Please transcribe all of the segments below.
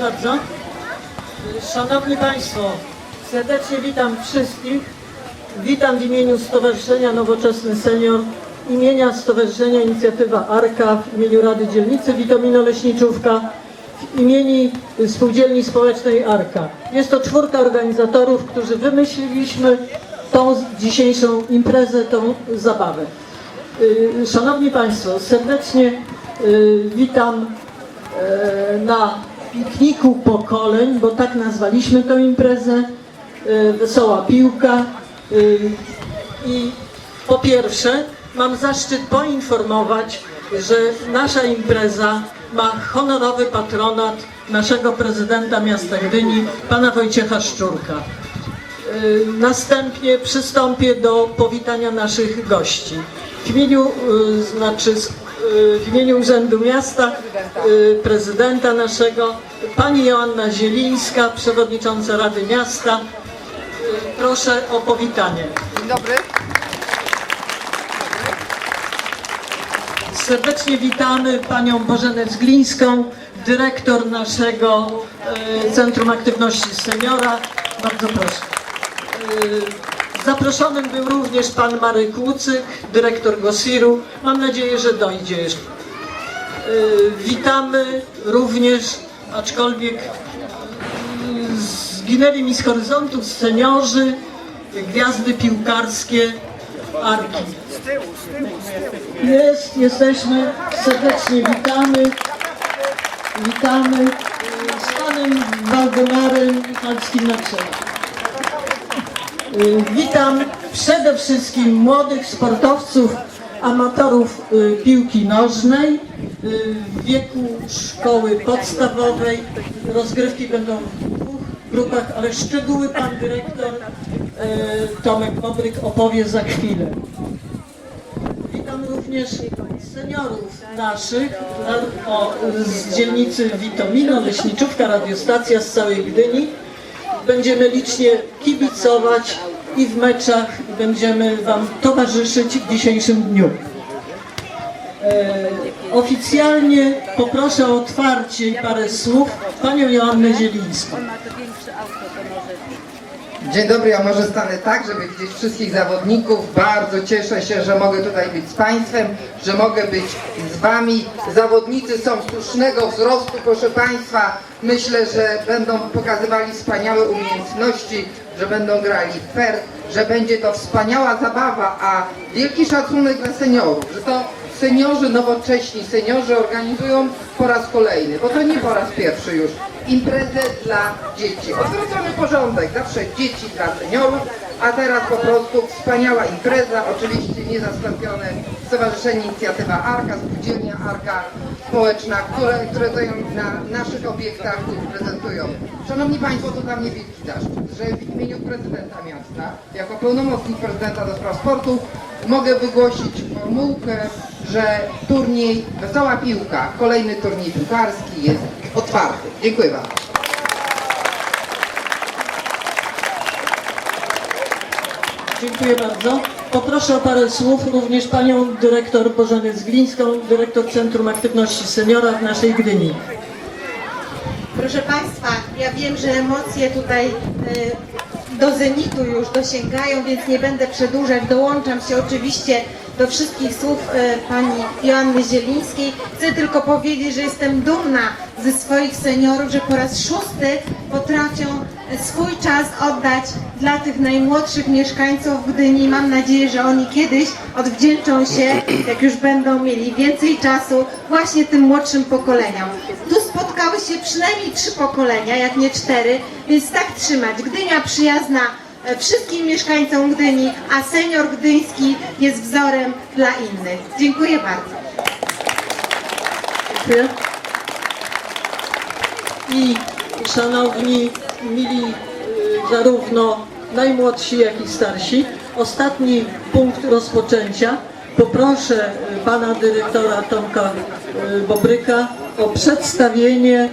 Bardzo. Szanowni Państwo, serdecznie witam wszystkich. Witam w imieniu Stowarzyszenia Nowoczesny Senior, imienia Stowarzyszenia Inicjatywa ARKA, w imieniu Rady Dzielnicy Witomino-Leśniczówka, w imieniu Spółdzielni Społecznej ARKA. Jest to czwórka organizatorów, którzy wymyśliliśmy tą dzisiejszą imprezę, tą zabawę. Y, Szanowni Państwo, serdecznie y, witam e, na pikniku pokoleń, bo tak nazwaliśmy tę imprezę, e, Wesoła Piłka. Y, I po pierwsze mam zaszczyt poinformować, że nasza impreza ma honorowy patronat naszego prezydenta miasta Gdyni, pana Wojciecha Szczurka. Y, Następnie przystąpię do powitania naszych gości. W imieniu, y, znaczy, y, w imieniu Urzędu Miasta, y, prezydenta naszego, pani Joanna Zielińska, przewodnicząca Rady Miasta. Y, Proszę o powitanie. Dzień dobry. Serdecznie witamy panią Bożenę Zglińską, dyrektor naszego e, Centrum Aktywności Seniora. Bardzo proszę. Zaproszonym był również pan Marek Łucyk, dyrektor GOSIR-u. Mam nadzieję, że dojdzie. E, Witamy również, aczkolwiek mm, zginęli mi z horyzontu seniorzy, gwiazdy piłkarskie Arki. Jest, jesteśmy, serdecznie witamy. Witamy y, z panem Waldemarem Michalskim na czele. Y, Witam przede wszystkim młodych sportowców, amatorów y, piłki nożnej y, w wieku szkoły podstawowej. Rozgrywki będą w dwóch grupach, ale szczegóły pan dyrektor Tomek Bobryk opowie za chwilę. Witam również seniorów naszych na- o, z dzielnicy Witomino, Leśniczówka, radiostacja z całej Gdyni. Będziemy licznie kibicować i w meczach będziemy Wam towarzyszyć w dzisiejszym dniu. E, oficjalnie poproszę o otwarcie i parę słów Panią Joannę Zielińską. Dzień dobry, ja może stanę tak, żeby widzieć wszystkich zawodników. Bardzo cieszę się, że mogę tutaj być z Państwem, że mogę być z Wami. Zawodnicy są słusznego wzrostu, proszę Państwa. Myślę, że będą pokazywali wspaniałe umiejętności, że będą grali fair, że będzie to wspaniała zabawa, a wielki szacunek dla seniorów, że to seniorzy nowocześni, seniorzy organizują po raz kolejny, bo to nie po raz pierwszy już, imprezę dla dzieci. Odwrócony porządek, zawsze dzieci dla seniorów, a teraz po prostu wspaniała impreza, oczywiście niezastąpione Stowarzyszenie Inicjatywa Arka, Spółdzielnia Arka Społeczna, które, które na naszych obiektach, prezentują. Szanowni Państwo, to dla mnie wielki zaszczyt, że w imieniu prezydenta miasta, jako pełnomocnik prezydenta do spraw sportu, mogę wygłosić formułkę, że turniej Wesoła Piłka, kolejny turniej piłkarski jest otwarty. Dziękuję bardzo. Dziękuję bardzo. Poproszę o parę słów również Panią Dyrektor Bożenę Zglińską, Dyrektor Centrum Aktywności Seniora w naszej Gdyni. Proszę Państwa, ja wiem, że emocje tutaj e, do zenitu już dosięgają, więc nie będę przedłużać. Dołączam się oczywiście do wszystkich słów e, pani Joanny Zielińskiej. Chcę tylko powiedzieć, że jestem dumna ze swoich seniorów, że po raz szósty potrafią swój czas oddać dla tych najmłodszych mieszkańców Gdyni. Mam nadzieję, że oni kiedyś odwdzięczą się, jak już będą mieli więcej czasu, właśnie tym młodszym pokoleniom. Tu spotkały się przynajmniej trzy pokolenia, jak nie cztery, więc tak trzymać. Gdynia przyjazna e, wszystkim mieszkańcom Gdyni, a senior gdyński jest wzorem dla innych. Dziękuję bardzo. Dziękuję. I szanowni, mili y, zarówno najmłodsi, jak i starsi, ostatni punkt rozpoczęcia. Poproszę y, pana dyrektora Tomka y, Bobryka o przedstawienie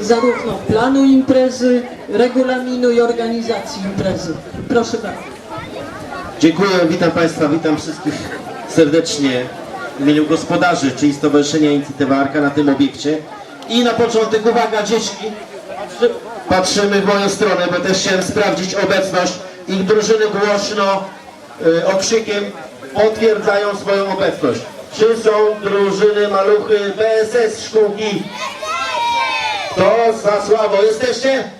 zarówno planu imprezy, regulaminu i organizacji imprezy. Proszę bardzo. Dziękuję, witam Państwa, witam wszystkich serdecznie w imieniu gospodarzy, czyli Stowarzyszenia Inicjatywa Arka na tym obiekcie. I na początek, uwaga dzieci, patrzymy w moją stronę, bo też chciałem sprawdzić obecność. Ich drużyny głośno, y, okrzykiem potwierdzają swoją obecność. Czy są drużyny maluchy BSS szkółki? To za słabo. Jesteście?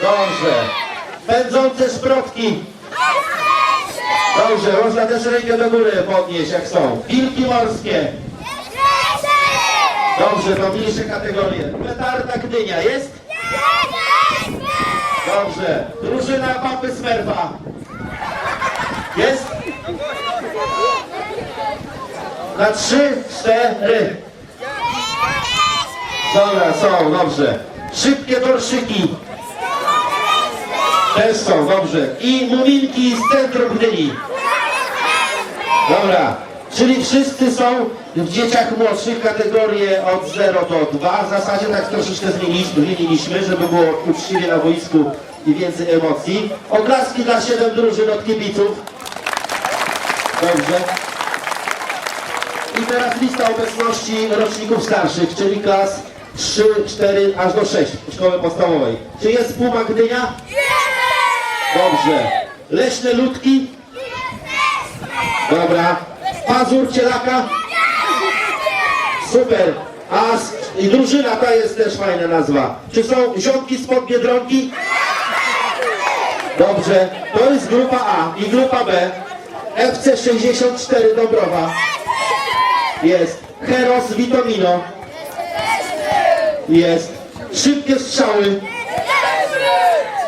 Dobrze. Pędzące szprotki. Dobrze, można też rękę do góry podnieść, jak są. Pilki morskie. Dobrze, to mniejsze kategorie. Petarda Gdynia jest? Dobrze. Drużyna Papy Smerfa. Jest? Na trzy, cztery. Dobra, są, dobrze. Szybkie torszyki. Też są, dobrze. I muminki z centrum Gdyni. Dobra, czyli wszyscy są w dzieciach młodszych kategorie od 0 do 2. W zasadzie tak troszeczkę zmieniliśmy, żeby było uczciwie na boisku i więcej emocji. Oklaski dla 7 drużyn od kibiców. Dobrze. I teraz lista obecności roczników starszych, czyli klas 3, 4 aż do 6 szkoły podstawowej. Czy jest Puma Gdynia? Dobrze. Leśne ludki? Dobra. Pazur cielaka? Super. A s- i drużyna ta jest też fajna nazwa. Czy są ziomki spod Biedronki? Dobrze. To jest grupa A i grupa B. FC 64 Dąbrowa. Jest. Heros Vitomino. Jest. Szybkie strzały.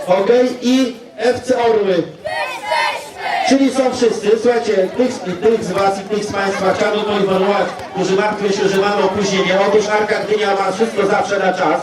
Okej. I FC Orły. Czyli są wszyscy, słuchajcie, tych, tych z Was i tych z Państwa chciałbym poinformować, którzy martwią się, że mamy opóźnienie. Otóż Arka Gdynia ma wszystko zawsze na czas,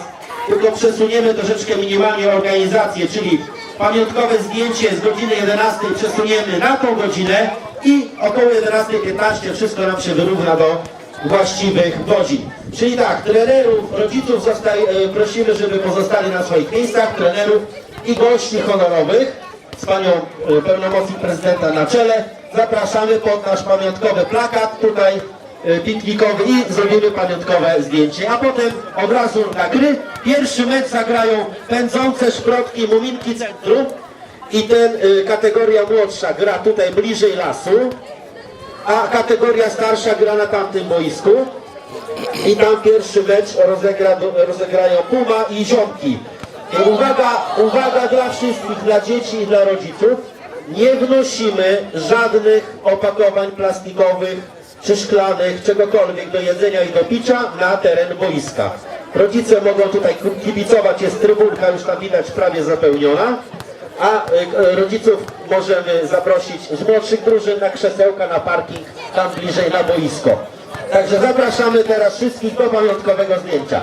tylko przesuniemy troszeczkę minimalnie organizację, czyli pamiątkowe zdjęcie z godziny 11 przesuniemy na tą godzinę i około 11.15 wszystko nam się wyrówna do właściwych godzin. Czyli tak, trenerów, rodziców zostaj, e, prosimy, żeby pozostali na swoich miejscach, trenerów i gości honorowych z panią e, pełnomocnik prezydenta na czele. Zapraszamy pod nasz pamiątkowy plakat tutaj e, piknikowy i zrobimy pamiątkowe zdjęcie, a potem od razu na gry. Pierwszy mecz zagrają pędzące szprotki Muminki Centrum i ten e, kategoria młodsza gra tutaj bliżej lasu, a kategoria starsza gra na tamtym boisku. I tam pierwszy mecz rozegra, rozegrają Puma i Ziomki. I uwaga, uwaga dla wszystkich, dla dzieci i dla rodziców. Nie wnosimy żadnych opakowań plastikowych czy szklanych, czegokolwiek do jedzenia i do picia na teren boiska. Rodzice mogą tutaj kibicować, jest trybunka już tam widać prawie zapełniona. A y, y, rodziców możemy zaprosić z młodszych drużyn na krzesełka, na parking, tam bliżej na boisko. Także zapraszamy teraz wszystkich do pamiątkowego zdjęcia.